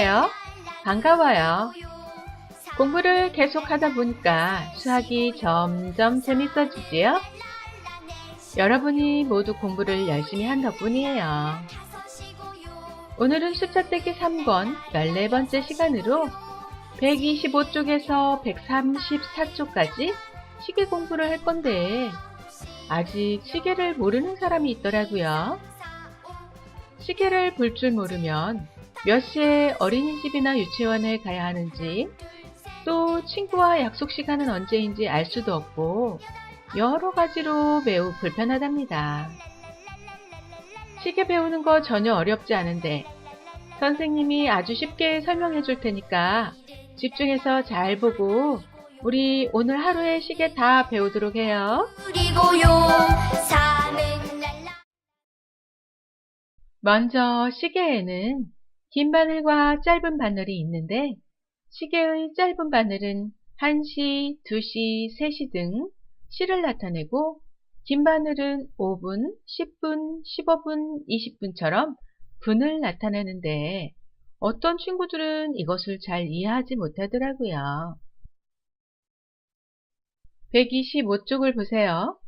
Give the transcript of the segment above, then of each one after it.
안녕하세요. 반가워요. 공부를 계속 하다 보니까 수학이 점점 재밌어지지요? 여러분이 모두 공부를 열심히 한 덕분이에요. 오늘은 숫자 떼기 3권 14번째 시간으로 125쪽에서 134쪽까지 시계 공부를 할 건데 아직 시계를 모르는 사람이 있더라고요. 시계를 볼 줄 모르면 몇 시에 어린이집이나 유치원에 가야 하는지 또 친구와 약속 시간은 언제인지 알 수도 없고 여러 가지로 매우 불편하답니다. 시계 배우는 거 전혀 어렵지 않은데 선생님이 아주 쉽게 설명해 줄 테니까 집중해서 잘 보고 우리 오늘 하루의 시계 다 배우도록 해요. 먼저 시계에는 긴 바늘과 짧은 바늘이 있는데 시계의 짧은 바늘은 1시, 2시, 3시 등 시를 나타내고 긴 바늘은 5분, 10분, 15분, 20분처럼 분을 나타내는데 어떤 친구들은 이것을 잘 이해하지 못하더라고요. 125쪽을 보세요.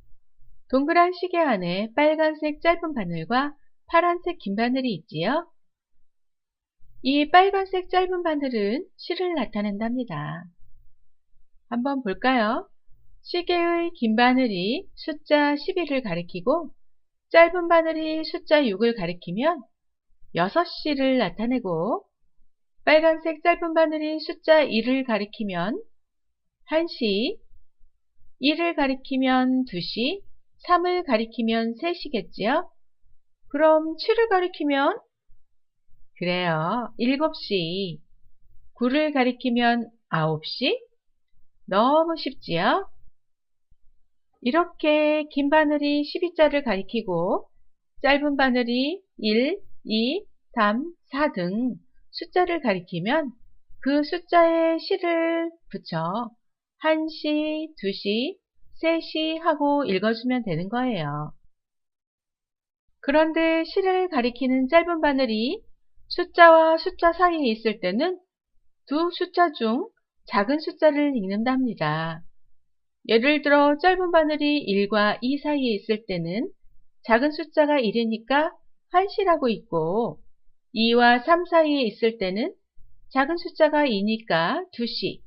동그란 시계 안에 빨간색 짧은 바늘과 파란색 긴 바늘이 있지요? 이 빨간색 짧은 바늘은 시를 나타낸답니다. 한번 볼까요? 시계의 긴 바늘이 숫자 11을 가리키고 짧은 바늘이 숫자 6을 가리키면 6시를 나타내고 빨간색 짧은 바늘이 숫자 1을 가리키면 1시, 1을 가리키면 2시, 3을 가리키면 3시겠지요? 그럼 7을 가리키면 그래요. 7시. 9를 가리키면 9시? 너무 쉽지요? 이렇게 긴 바늘이 12자를 가리키고 짧은 바늘이 1, 2, 3, 4 등 숫자를 가리키면 그 숫자에 시를 붙여 1시, 2시, 3시 하고 읽어주면 되는 거예요. 그런데 시를 가리키는 짧은 바늘이 숫자와 숫자 사이에 있을 때는 두 숫자 중 작은 숫자를 읽는답니다. 예를 들어 짧은 바늘이 1과 2 사이에 있을 때는 작은 숫자가 1이니까 1시라고 있고 2와 3 사이에 있을 때는 작은 숫자가 2니까 2시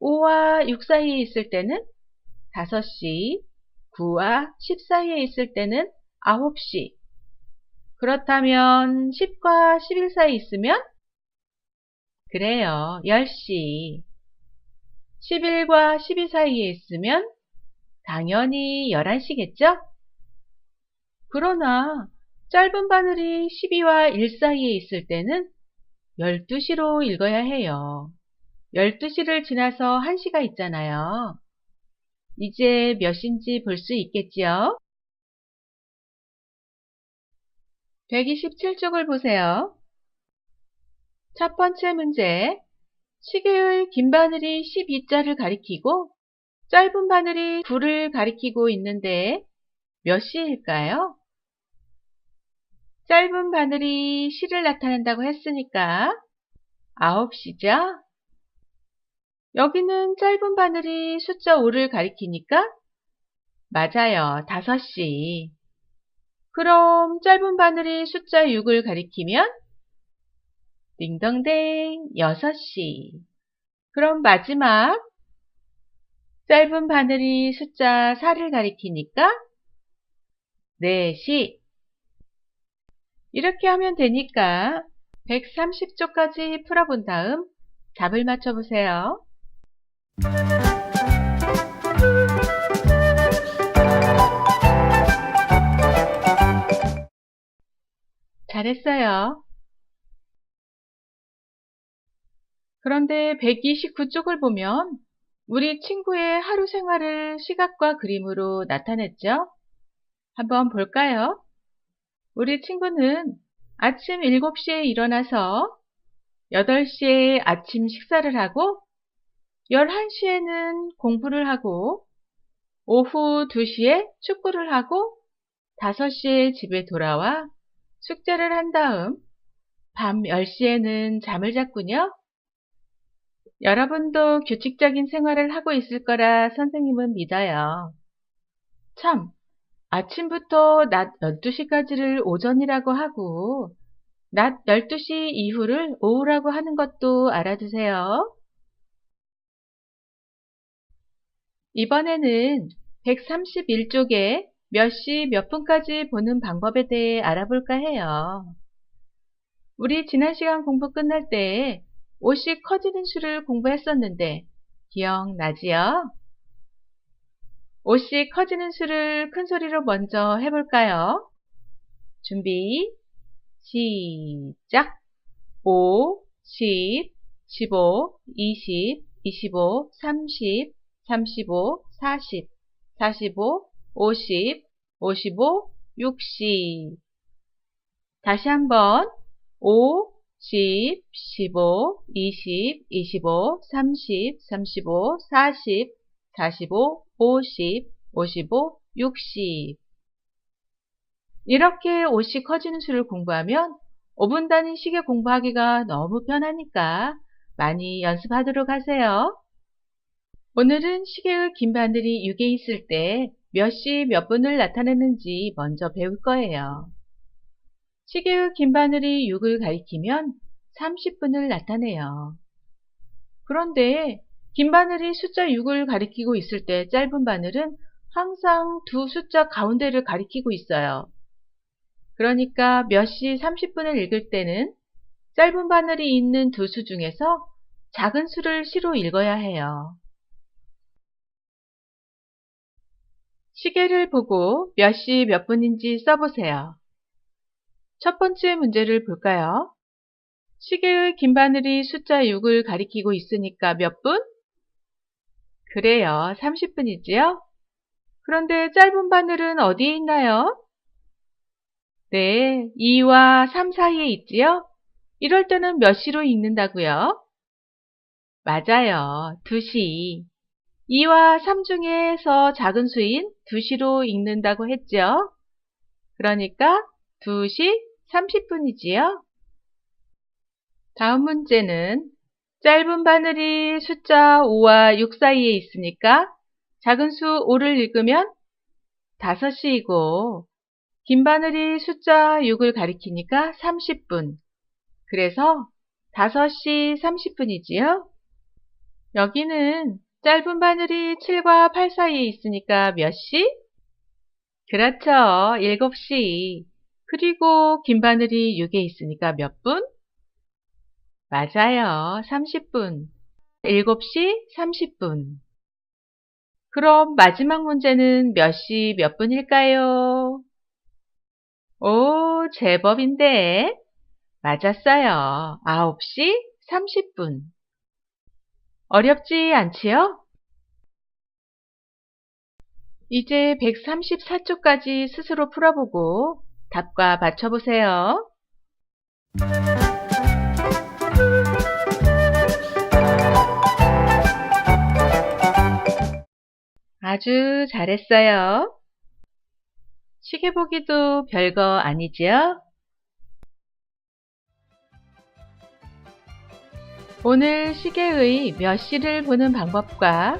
5와 6 사이에 있을 때는 5시 9와 10 사이에 있을 때는 9시 그렇다면 10과 11 사이 있으면 그래요. 10시 11과 12 사이에 있으면 당연히 11시겠죠? 그러나 짧은 바늘이 12와 1 사이에 있을 때는 12시로 읽어야 해요. 12시를 지나서 1시가 있잖아요. 이제 몇인지 볼 수 있겠지요? 127쪽을 보세요. 첫 번째 문제. 시계의 긴 바늘이 12자를 가리키고 짧은 바늘이 9를 가리키고 있는데 몇 시일까요? 짧은 바늘이 시를 나타낸다고 했으니까 9시죠? 여기는 짧은 바늘이 숫자 5를 가리키니까 맞아요. 5시. 그럼 짧은 바늘이 숫자 6을 가리키면 딩동댕 6시. 그럼 마지막 짧은 바늘이 숫자 4를 가리키니까 4시. 이렇게 하면 되니까 130쪽까지 풀어본 다음 답을 맞춰보세요. 잘했어요. 그런데 129쪽을 보면 우리 친구의 하루 생활을 시각과 그림으로 나타냈죠? 한번 볼까요? 우리 친구는 아침 7시에 일어나서 8시에 아침 식사를 하고 11시에는 공부를 하고 오후 2시에 축구를 하고 5시에 집에 돌아와 숙제를 한 다음 밤 10시에는 잠을 잤군요. 여러분도 규칙적인 생활을 하고 있을 거라 선생님은 믿어요. 참, 아침부터 낮 12시까지를 오전이라고 하고, 낮 12시 이후를 오후라고 하는 것도 알아두세요. 이번에는 131쪽에 몇 시 몇 분까지 보는 방법에 대해 알아볼까 해요. 우리 지난 시간 공부 끝날 때 옷이 커지는 수를 공부했었는데 기억나지요? 옷이 커지는 수를 큰 소리로 먼저 해볼까요? 준비, 시작! 5, 10, 15, 20, 25, 30, 35, 40, 45, 50, 55, 60. 다시 한번 5, 10, 15, 20, 25, 30, 35, 40, 45, 50, 55, 60. 이렇게 옷이 커지는 수를 공부하면 5분 단위 시계 공부하기가 너무 편하니까 많이 연습하도록 하세요. 오늘은 시계의 긴 바늘이 6에 있을 때 몇 시 몇 분을 나타내는지 먼저 배울 거예요. 시계의 긴 바늘이 6을 가리키면 30분을 나타내요. 그런데 긴 바늘이 숫자 6을 가리키고 있을 때 짧은 바늘은 항상 두 숫자 가운데를 가리키고 있어요. 그러니까 몇 시 30분을 읽을 때는 짧은 바늘이 있는 두 수 중에서 작은 수를 시로 읽어야 해요. 시계를 보고 몇 시 몇 분인지 써보세요. 첫 번째 문제를 볼까요? 시계의 긴 바늘이 숫자 6을 가리키고 있으니까 몇 분? 그래요. 30분이지요? 그런데 짧은 바늘은 어디에 있나요? 네, 2와 3 사이에 있지요? 이럴 때는 몇 시로 읽는다고요? 맞아요. 2시. 2와 3 중에서 작은 수인 2시로 읽는다고 했죠? 그러니까 2시 30분이지요? 다음 문제는 짧은 바늘이 숫자 5와 6 사이에 있으니까 작은 수 5를 읽으면 5시이고 긴 바늘이 숫자 6을 가리키니까 30분. 그래서 5시 30분이지요? 여기는 짧은 바늘이 7과 8 사이에 있으니까 몇 시? 그렇죠. 7시. 그리고 긴 바늘이 6에 있으니까 몇 분? 맞아요. 30분. 7시 30분. 그럼 마지막 문제는 몇 시 몇 분일까요? 오, 제법인데. 맞았어요. 9시 30분. 어렵지 않지요? 이제 134쪽까지 스스로 풀어보고 답과 맞춰보세요. 아주 잘했어요. 시계 보기도 별거 아니지요? 오늘 시계의 몇 시를 보는 방법과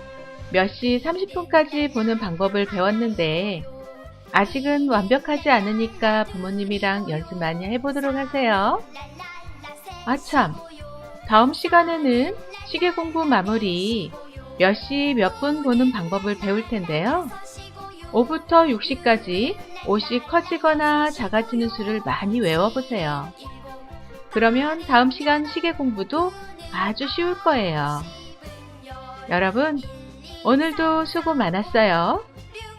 몇 시 30분까지 보는 방법을 배웠는데 아직은 완벽하지 않으니까 부모님이랑 연습 많이 해보도록 하세요. 아참, 다음 시간에는 시계 공부 마무리 몇 시 몇 분 보는 방법을 배울 텐데요. 5부터 6시까지 옷이 커지거나 작아지는 수를 많이 외워보세요. 그러면 다음 시간 시계 공부도 아주 쉬울 거예요. 여러분, 오늘도 수고 많았어요.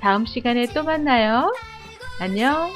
다음 시간에 또 만나요. 안녕.